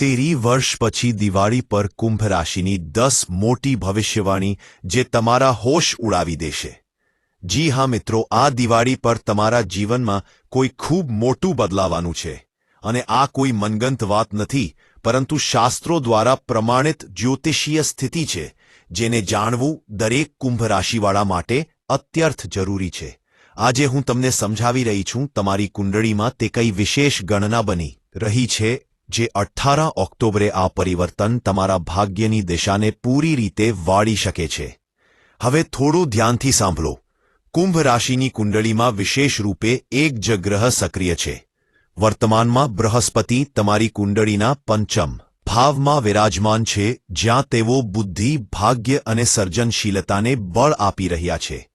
તેરી વર્ષ પછી દિવાળી પર કુંભ રાશિની દસ મોટી ભવિષ્યવાણી જે તમારા હોશ ઉડાવી દેશે. જી હા મિત્રો, આ દિવાળી પર તમારા જીવનમાં કોઈ ખૂબ મોટું બદલાવાનું છે. અને આ કોઈ મનગંત વાત નથી, પરંતુ શાસ્ત્રો દ્વારા પ્રમાણિત જ્યોતિષીય સ્થિતિ છે, જેને જાણવું દરેક કુંભ રાશિવાળા માટે અત્યર્થ જરૂરી છે. આજે હું તમને સમજાવી રહી છું તમારી કુંડળીમાં તે કઈ વિશેષ ગણના બની રહી છે જે અઠ્ઠારા ઓક્ટોબરે આ પરિવર્તન તમારા ભાગ્યની દિશાને પૂરી રીતે વાળી શકે છે. હવે થોડું ધ્યાનથી સાંભળો. કુંભ રાશિની કુંડળીમાં વિશેષ રૂપે એક જ ગ્રહ સક્રિય છે. વર્તમાનમાં બૃહસ્પતિ તમારી કુંડળીના પંચમ ભાવમાં વિરાજમાન છે, જ્યાં તેઓ બુદ્ધિ, ભાગ્ય અને સર્જનશીલતાને બળ આપી રહ્યા છે.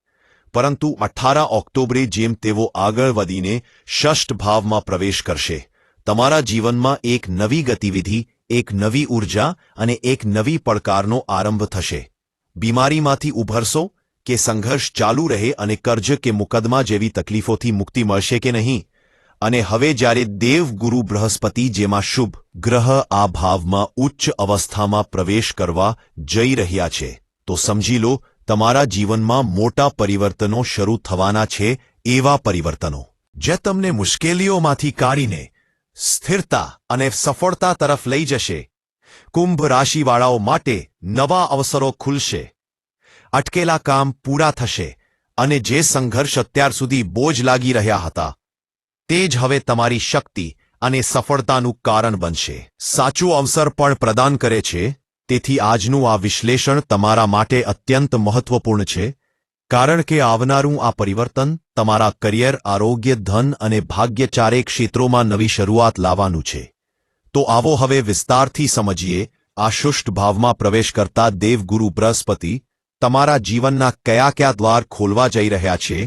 પરંતુ અઠ્ઠારા ઓક્ટોબરે જેમ તેઓ આગળ વધીને ષષ્ઠ ભાવમાં પ્રવેશ કરશે તમારા જીવનમાં એક નવી ગતિવિધિ, એક નવી ઊર્જા અને એક નવી પડકારનો આરંભ થશે. બીમારીમાંથી ઉભરશો કે સંઘર્ષ ચાલુ રહે અને કર્જ કે મુકદમા જેવી તકલીફોથી મુક્તિ મળશે કે નહીં? અને હવે જ્યારે દેવગુરુ બૃહસ્પતિ જેમાં શુભ ગ્રહ આ ભાવમાં ઉચ્ચ અવસ્થામાં પ્રવેશ કરવા જઈ રહ્યા છે, તો સમજી લો, તમારા જીવનમાં મોટા પરિવર્તનો શરૂ થવાના છે એવા પરિવર્તનો. જે તમને મુશ્કેલીઓમાંથી કાઢીને સ્થિરતા અને સફળતા તરફ લઈ જશે. કુંભ રાશિવાળાઓ માટે નવા અવસરો ખુલશે. અટકેલા કામ પૂરા થશે અને જે સંઘર્ષ અત્યાર સુધી બોજ લાગી રહ્યા હતા, તે જ હવે તમારી શક્તિ અને સફળતાનું કારણ બનશે. સાચું અવસર પણ પ્રદાન કરે છે, તેથી આજનું આ વિશ્લેષણ તમારા માટે અત્યંત મહત્વપૂર્ણ છે. કારણ કે આવનારું આ પરિવર્તન તમારા કરિયર, આરોગ્ય, ધન અને ભાગ્ય ચારે ક્ષેત્રોમાં નવી શરૂઆત લાવવાનું છે. તો આવો હવે વિસ્તારથી સમજીએ, આ શુષ્ટ ભાવમાં પ્રવેશ કરતા દેવગુરુ બૃહસ્પતિ તમારા જીવનના કયા કયા દ્વાર ખોલવા જઈ રહ્યા છે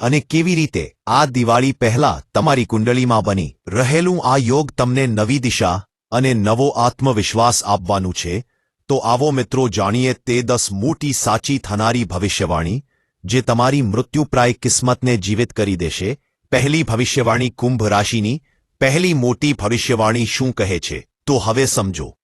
અને કેવી રીતે આ દિવાળી પહેલા તમારી કુંડળીમાં બની રહેલું આ યોગ તમને નવી દિશા અને નવો આત્મવિશ્વાસ આપવાનું છે. તો આવો મિત્રો જાણીએ તે દસ મોટી સાચી થનારી ભવિષ્યવાણી જે તમારી મૃત્યુપ્રાય કિસ્મતને જીવિત કરી દેશે, પહેલી ભવિષ્યવાણી કુંભ રાશિની, પહેલી મોટી ભવિષ્યવાણી શું કહે છે? તો હવે સમજો.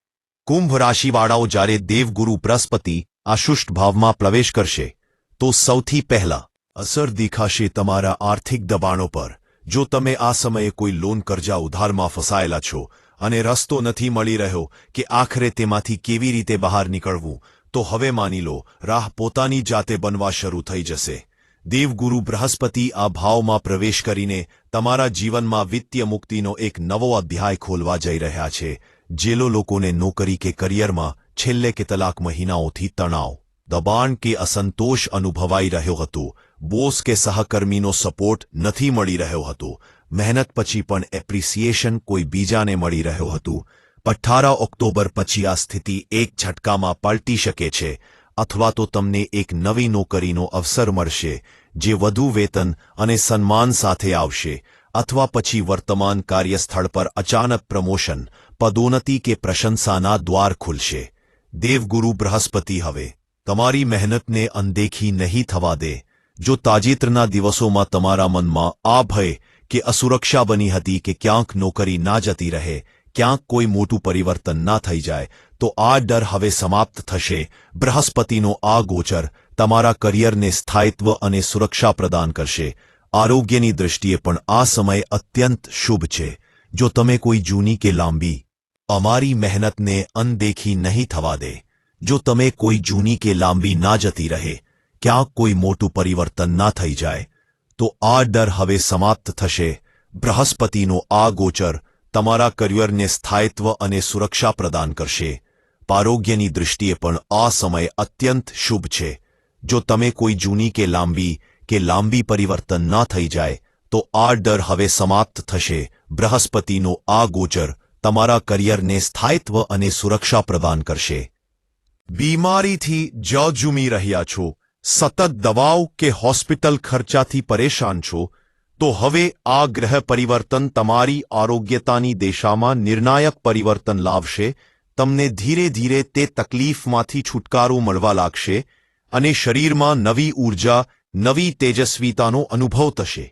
કુંભ રાશિવાળાઓ જ્યારે દેવગુરુ બૃહસ્પતિ આશુષ્ટ ભાવમાં પ્રવેશ કરશે, તો સૌથી પહેલા અસર દેખાશે તમારા આર્થિક દબાણો પર. જો તમે આ સમયે કોઈ લોન કરજા ઉધારમાં ફસાયેલા છો અને રસ્તો નથી મળી રહ્યો કે આખરે તેમાંથી કેવી રીતે બહાર નીકળવું તો હવે માની લો, રાહ પોતાની જાતે બનવા શરૂ થઈ જશે. દેવગુરુ બૃહસ્પતિ આ ભાવમાં પ્રવેશ કરીને તમારા જીવનમાં વિત્તીય મુક્તિનો એક નવો અધ્યાય ખોલવા જઈ રહ્યા છે. જેલો લોકોને નોકરી કે કરિયરમાં છેલ્લે કેટલાક મહિનાઓથી તણાવ, દબાણ કે અસંતોષ અનુભવાઈ રહ્યો હતો. બોસ કે સહકર્મીનો સપોર્ટ નથી મળી રહ્યો હતો. મહેનત પછી પણ એપ્રિસિએશન કોઈ બીજાને મળી રહ્યો હતું. અઠ્ઠારા ઓક્ટોબર પછી આ સ્થિતિ એક ઝટકામાં પલટી શકે છે, અથવા તો તમને એક નવી નોકરીનો અવસર મળશે, જે વધુ વેતન અને સન્માન સાથે આવશે, અથવા પછી વર્તમાન કાર્યસ્થળ પર અચાનક પ્રમોશન, પદોન્નતિ કે પ્રશંસાના દ્વાર ખુલશે. દેવગુરુ બૃહસ્પતિ હવે, તમારી મહેનતને અનદેખી નહીં થવા દે. જો તાજેતરના દિવસોમાં તમારા મનમાં આ ભય કે અસુરક્ષા બની હતી કે ક્યાંક નોકરી ના જતી રહે ક્યાંક કોઈ મોટું પરિવર્તન ના થઈ જાય, તો આ ડર હવે સમાપ્ત થશે. બૃહસ્પતિનો આ ગોચર તમારા કરિયરને સ્થાયિત્વ અને સુરક્ષા પ્રદાન કરશે. આરોગ્યની દૃષ્ટિએ પણ આ સમય અત્યંત શુભ છે. જો તમે કોઈ જૂની કે લાંબી, અમારી મહેનતને અનદેખી નહીં થવા દે. જો તમે કોઈ જૂની કે લાંબી ના જતી રહે, ક્યાંક કોઈ મોટું પરિવર્તન ના થઈ જાય, તો આ ડર હવે સમાપ્ત થશે. બૃહસ્પતિનો આ ગોચર તમારા કરિયરને સ્થાયિત્વ અને સુરક્ષા પ્રદાન કરશે. આરોગ્યની દૃષ્ટિએ પણ આ સમય અત્યંત શુભ છે. જો તમે કોઈ જૂની કે લાંબી કે લાંબી પરિવર્તન ના થઈ જાય, તો આ ડર હવે સમાપ્ત થશે. બૃહસ્પતિનો આ ગોચર તમારા કરિયરને સ્થાયિત્વ અને સુરક્ષા પ્રદાન કરશે. બીમારીથી જજુમી રહ્યા છો. સતત દવાઓ કે હોસ્પિટલ ખર્ચાથી પરેશાન છો. તો હવે આ ગ્રહ પરિવર્તન તમારી આરોગ્યતાની દિશામાં નિર્ણાયક પરિવર્તન લાવશે, તમને ધીરે ધીરે તે તકલીફમાંથી છુટકારો મળવા લાગશે અને શરીરમાં નવી ઊર્જા નવી તેજસ્વીતાનો અનુભવ થશે.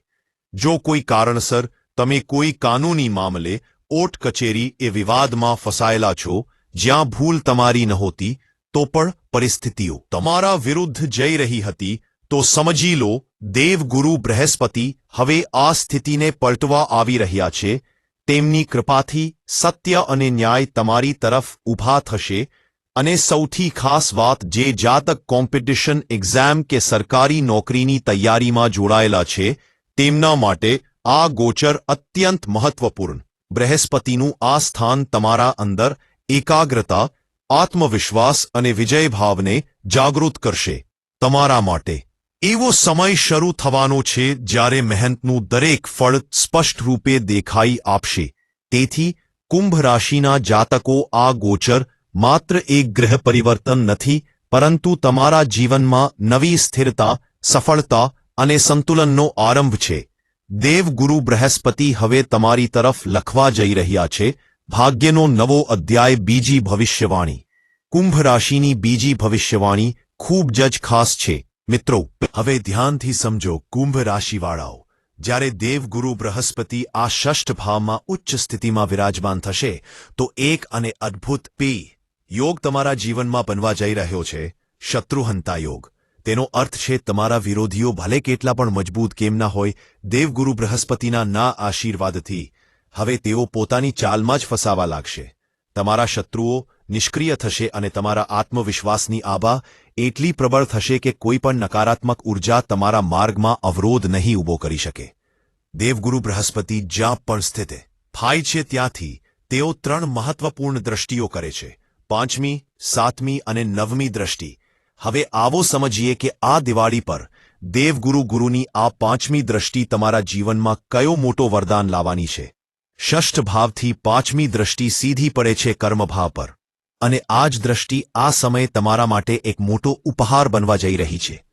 જો કોઈ કારણસર તમે કોઈ કાનૂની મામલે ઓટ કચેરી એ વિવાદમાં ફસાયેલા છો, જ્યાં ભૂલ તમારી નહોતી, તો પણ પરિસ્થિતિઓ. તમારા વિરુદ્ધ જઈ રહી હતી, તો સમજી લો, દેવગુરુ બૃહસ્પતિ હવે આ સ્થિતિને પલટવા આવી રહ્યા છે. તેમની કૃપાથી સત્ય અને ન્યાય તમારી તરફ ઊભા થશે. અને સૌથી ખાસ વાત જે જાતક કોમ્પિટિશન એક્ઝામ કે સરકારી નોકરીની તૈયારીમાં જોડાયેલા છે, તેમના માટે આ ગોચર અત્યંત મહત્વપૂર્ણ. બૃહસ્પતિનું આ સ્થાન તમારા અંદર એકાગ્રતા, આત્મવિશ્વાસ અને વિજયભાવને જાગૃત કરશે. તમારા માટે એવો સમય શરૂ થવાનો છે જ્યારે મહેનતનું દરેક ફળ સ્પષ્ટ રૂપે દેખાઈ આપશે. તેથી કુંભ રાશિના જાતકો આ ગોચર માત્ર એક ગ્રહ પરિવર્તન નથી, પરંતુ તમારા જીવનમાં નવી સ્થિરતા, સફળતા અને સંતુલનનો આરંભ છે. દેવગુરુ બૃહસ્પતિ હવે તમારી તરફ લખવા જઈ રહ્યા છે, ભાગ્યનો નવો અધ્યાય બીજી ભવિષ્યવાણી. કુંભ રાશિની બીજી ભવિષ્યવાણી ખૂબ જ ખાસ છે. મિત્રો, હવે ધ્યાનથી સમજો કુંભ રાશિવાળાઓ. જ્યારે દેવગુરુ બૃહસ્પતિ આ ષષ્ઠ ભાવમાં ઉચ્ચ સ્થિતિમાં વિરાજમાન થશે, તો એક અને અદ્ભુત પી યોગ તમારા જીવનમાં બનવા જઈ રહ્યો છે, શત્રુહંતા યોગ. તેનો અર્થ છે તમારા વિરોધીઓ ભલે કેટલા પણ મજબૂત કેમ ના હોય, દેવગુરુ બૃહસ્પતિના ના આશીર્વાદથી. હવે તેઓ પોતાની ચાલમાં જ ફસાવા લાગશે. તમારા શત્રુઓ નિષ્ક્રિય થશે અને તમારા આત્મવિશ્વાસની આભા એટલી પ્રબળ થશે કે કોઈ પણ નકારાત્મક ઊર્જા તમારા માર્ગમાં અવરોધ નહીં ઊભો કરી શકે. દેવગુરુ બૃહસ્પતિ જ્યાં પણ સ્થિત થાય છે ત્યાંથી, તેઓ ત્રણ મહત્વપૂર્ણ દ્રષ્ટિઓ કરે છે. પાંચમી, સાતમી અને નવમી દ્રષ્ટિ. હવે આવો સમજીએ કે આ દિવાળી પર દેવગુરુ ગુરુની આ પાંચમી દ્રષ્ટિ તમારા જીવનમાં કયો મોટો વરદાન લાવવાની છે? ષષ્ઠ ભાવથી પાંચમી દ્રષ્ટિ સીધી પડે છે કર્મભાવ પર. અને આ જ દ્રષ્ટિ આ સમયે તમારા માટે એક મોટો ઉપહાર બનવા જઈ રહી છે.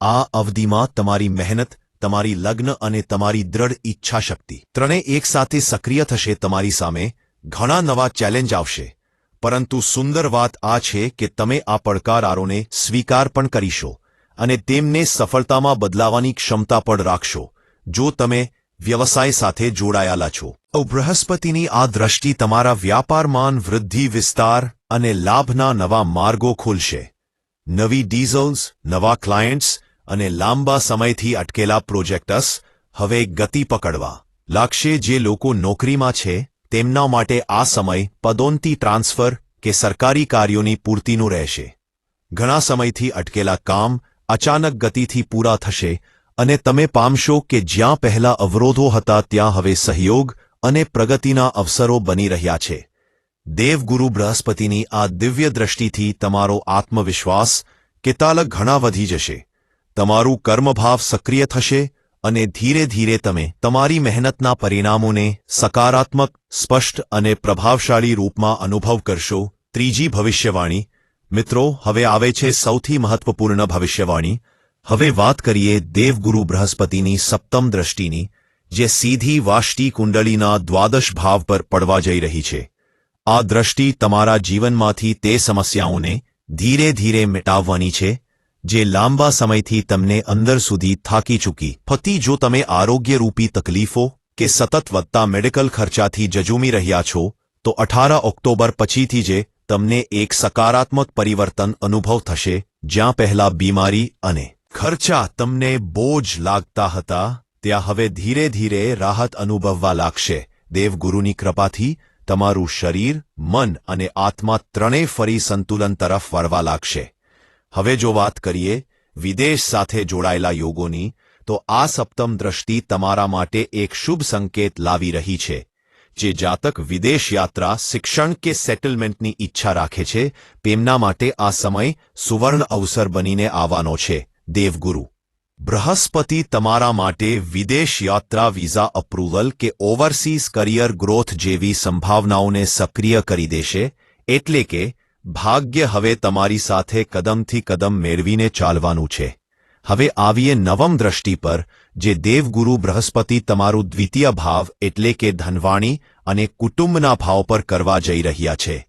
આ અવધિમાં તમારી મહેનત, તમારી લગ્ન અને તમારી દ્રઢ ઈચ્છાશક્તિ ત્રણે એકસાથે સક્રિય થશે તમારી સામે, ઘણા નવા ચેલેન્જ આવશે. પરંતુ સુંદર વાત આ છે કે તમે આ પડકારોને સ્વીકાર પણ કરીશો અને તેમને સફળતામાં બદલાવાની ક્ષમતા પણ રાખશો. જો તમે વ્યવસાય સાથે જોડાયેલા છો. બૃહસ્પતિની આ દ્રષ્ટિ તમારા વ્યાપારમાન વૃદ્ધિ વિસ્તાર અને લાભના નવા માર્ગો ખોલશે. નવી ડીઝલ્સ, નવા ક્લાયન્ટ્સ અને લાંબા સમયથી અટકેલા પ્રોજેક્ટસ હવે ગતિ પકડવા લાગશે જે લોકો નોકરીમાં છે, તેમના માટે આ સમય પદોન્નતિ ટ્રાન્સફર કે સરકારી કાર્યોની પૂર્તિનું રહેશે. ઘણા સમયથી અટકેલા કામ અચાનક ગતિથી પૂરા થશે અને તમે પામશો કે જ્યાં પહેલા અવરોધો હતા ત્યાં હવે સહયોગ અને પ્રગતિના અવસરો બની રહ્યા છે. દેવગુરુ બૃહસ્પતિની આ દિવ્ય દ્રષ્ટિથી તમારો આત્મવિશ્વાસ કેતાલક ઘણા વધી જશે. તમારું કર્મભાવ સક્રિય થશે અને ધીરે ધીરે તમે તમારી મહેનતના પરિણામોને સકારાત્મક, સ્પષ્ટ અને પ્રભાવશાળી રૂપમાં અનુભવ કરશો. ત્રીજી ભવિષ્યવાણી. મિત્રો, હવે આવે છે સૌથી મહત્વપૂર્ણ ભવિષ્યવાણી. હવે વાત કરીએ દેવગુરુ બૃહસ્પતિની સપ્તમ દ્રષ્ટિની, જે સીધી વાષ્ટી કુંડળીના દ્વાદશ ભાવ પર પડવા જઈ રહી છે. આ દ્રષ્ટિ તમારા જીવનમાંથી તે સમસ્યાઓને ધીરે ધીરે મિટાવવાની છે, જે લાંબા સમયથી તમને અંદર સુધી થાકી ચૂકી. ફતી જો તમે આરોગ્યરૂપી તકલીફો કે સતત વધતા મેડિકલ ખર્ચાથી જજુમી રહ્યા છો, તો અઠાર ઓક્ટોબર પછીથી જે તમને એક સકારાત્મક પરિવર્તન અનુભવ થશે, જ્યાં પહેલા બીમારી અને ખર્ચા તમને બોજ લાગતા હતા, ત્યાં હવે ધીરે ધીરે રાહત અનુભવવા લાગશે. દેવગુરુની કૃપાથી તમારું શરીર, મન અને આત્મા ત્રણેય ફરી સંતુલન તરફ વળવા લાગશે. હવે જો વાત કરીએ વિદેશ સાથે જોડાયેલા યોગોની, તો આ સપ્તમ દ્રષ્ટિ તમારા માટે એક શુભ સંકેત લાવી રહી છે, જે જાતક વિદેશ યાત્રા, શિક્ષણ કે સેટલમેન્ટની ઈચ્છા રાખે છે. તેમના માટે આ સમય સુવર્ણ અવસર બનીને આવવાનો છે. દેવગુરુ. બૃહસ્પતિ તમારા માટે વિદેશ યાત્રા વિઝા અપ્રુવલ કે ઓવરસીઝ કરિયર ગ્રોથ જેવી સંભાવનાઓને સક્રિય કરી દેશે, એટલે કે, ભાગ્ય હવે તમારી સાથે કદમથી કદમ મેળવીને ચાલવાનું છે. હવે આવીએ નવમ દ્રષ્ટિ પર, જે દેવગુરુ બૃહસ્પતિ તમારું દ્વિતીય ભાવ એટલે કે ધનવાણી અને કુટુંબના ભાવ પર કરવા જઈ રહ્યા છે.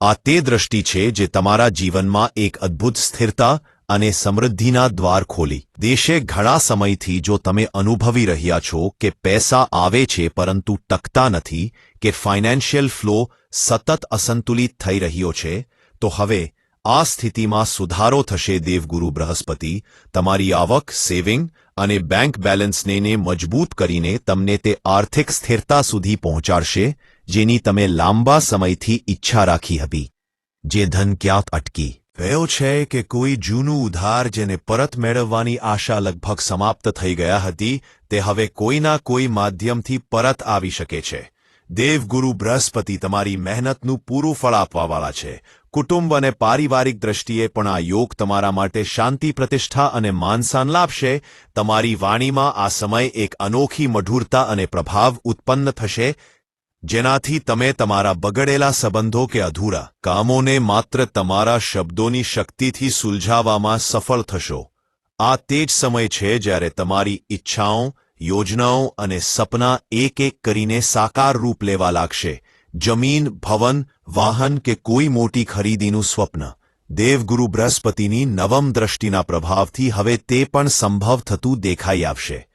આ તે દ્રષ્ટિ છે જે તમારા જીવનમાં એક અદ્ભુત સ્થિરતા અને સમૃદ્ધિના દ્વાર ખોલી. દેશે ઘણા સમયથી જો તમે અનુભવી રહ્યા છો કે પૈસા આવે છે પરંતુ ટકતા નથી, કે ફાઇનાન્શિયલ ફ્લો સતત અસંતુલિત થઈ રહ્યો છે, તો હવે આ સ્થિતિમાં સુધારો થશે દેવગુરુ બૃહસ્પતિ. તમારી આવક, સેવિંગ અને બેંક બેલેન્સને મજબૂત કરીને તમને તે આર્થિક સ્થિરતા સુધી પહોંચાડશે, જેની તમે લાંબા સમયથી ઈચ્છા રાખી હતી. જે ધન ક્યાંક અટકી. ગયો છે કે કોઈ જૂનું ઉધાર જેને પરત મેળવવાની આશા લગભગ સમાપ્ત થઈ ગયા હતી, તે હવે કોઈના કોઈ માધ્યમથી પરત આવી શકે છે. દેવગુરુ બૃહસ્પતિ તમારી મહેનતનું પૂરું ફળ આપવાવાળા છે. કુટુંબ અને પારિવારિક દ્રષ્ટિએ પણ આ યોગ તમારા માટે શાંતિ, પ્રતિષ્ઠા અને માનસાન લાવશે તમારી વાણીમાં આ સમય એક અનોખી મધુરતા અને પ્રભાવ ઉત્પન્ન થશે. જેનાથી તમે તમારા બગડેલા સંબંધો કે અધૂરા કામોને માત્ર તમારા શબ્દોની શક્તિથી સુલઝાવવામાં સફળ થશો. આ તે જ સમય છે જ્યારે તમારી ઈચ્છાઓ, યોજનાઓ અને સપના એક એક કરીને સાકાર રૂપ લેવા લાગશે. જમીન, ભવન, વાહન કે કોઈ મોટી ખરીદીનું સ્વપ્ન. દેવગુરુ બૃહસ્પતિની નવમ દ્રષ્ટિના પ્રભાવથી હવે તે પણ સંભવ થતું દેખાઈ આવશે.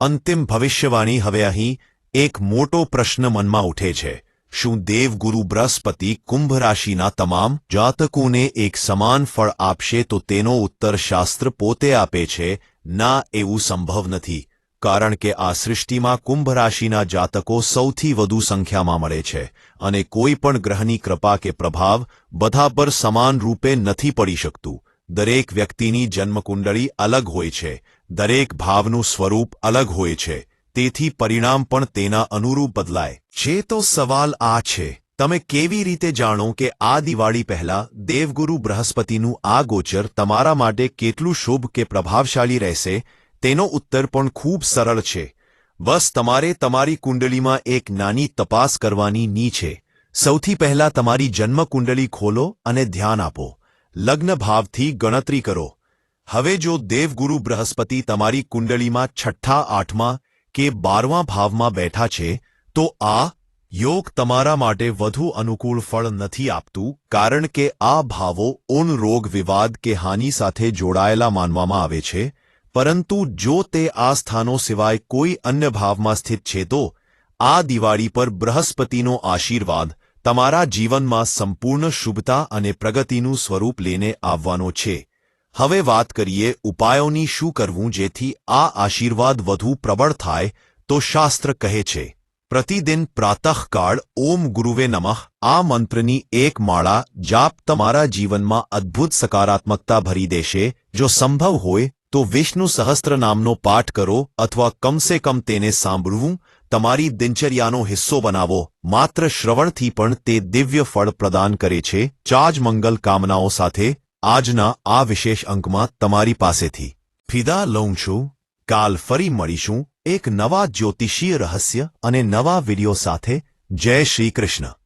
અંતિમ ભવિષ્યવાણી હવે અહીં એક મોટો પ્રશ્ન મનમાં ઉઠે છે. શું દેવગુરુ બૃહસ્પતિ કુંભ રાશિના તમામ જાતકોને એક સમાન ફળ આપશે તો તેનો ઉત્તર શાસ્ત્ર પોતે આપે છે? ના, એવું સંભવ નથી. કારણ કે આ સૃષ્ટિમાં કુંભ રાશિના જાતકો સૌથી વધુ સંખ્યામાં મળે છે અને કોઈ પણ ગ્રહની કૃપા કે પ્રભાવ બધા પર સમાન રૂપે નથી પડી શકતું. દરેક વ્યક્તિની જન્મકુંડળી અલગ હોય છે. દરેક ભાવનું સ્વરૂપ અલગ હોય છે. તેથી પરિણામ પણ તેના અનુરૂપ બદલાય. છે તો સવાલ આ છે. તમે કેવી રીતે જાણો કે આ દિવાળી પહેલા દેવગુરુ બૃહસ્પતિનું આ ગોચર તમારા માટે કેટલું શુભ કે પ્રભાવશાળી રહેશે? તેનો ઉત્તર પણ ખૂબ સરળ છે. બસ તમારે તમારી કુંડળીમાં એક નાની તપાસ કરવાની ની છે. સૌથી પહેલા તમારી જન્મ કુંડળી ખોલો અને ધ્યાન આપો. લગ્ન ભાવથી ગણતરી કરો. હવે જો દેવગુરુ બૃહસ્પતિ તમારી કુંડળીમાં છઠ્ઠા આઠમા કે બારમા ભાવમાં બેઠા છે, તો આ યોગ તમારા માટે વધુ અનુકૂળ ફળ નથી આપતું, કારણ કે આ ભાવો ઊન રોગ વિવાદ કે હાનિ સાથે જોડાયેલા માનવામાં આવે છે. પરંતુ જો તે આ સ્થાનો સિવાય કોઈ અન્ય ભાવમાં સ્થિત છે, તો આ દિવાળી પર બૃહસ્પતિનો આશીર્વાદ તમારા જીવનમાં સંપૂર્ણ શુભતા અને પ્રગતિનું સ્વરૂપ લઈને આવવાનો છે. હવે વાત કરીએ ઉપાયોની શું કરવું જેથી આ આશીર્વાદ વધુ પ્રબળ થાય, તો શાસ્ત્ર કહે છે, પ્રતિદિન પ્રાતઃકાળ ઓમ ગુરુવે નમઃ. આ મંત્રની એક માળા જાપ તમારા જીવનમાં અદ્ભુત સકારાત્મકતા ભરી દેશે. જો સંભવ હોય, તો વિષ્ણુ સહસ્ત્ર નામનો પાઠ કરો અથવા કમસે કમ તેને સાંભળવું. તમારી દિનચર્યાનો હિસ્સો બનાવો. માત્ર શ્રવણથી પણ તે દિવ્ય ફળ પ્રદાન કરે છે. ચાજ મંગલ કામનાઓ સાથે આજના આ વિશેષ અંકમાં તમારી પાસેથી ફિદા લઉં છું, કાલ ફરી મળીશું એક નવા જ્યોતિષીય રહસ્ય અને નવા વીડિયો સાથે. જય શ્રી કૃષ્ણ.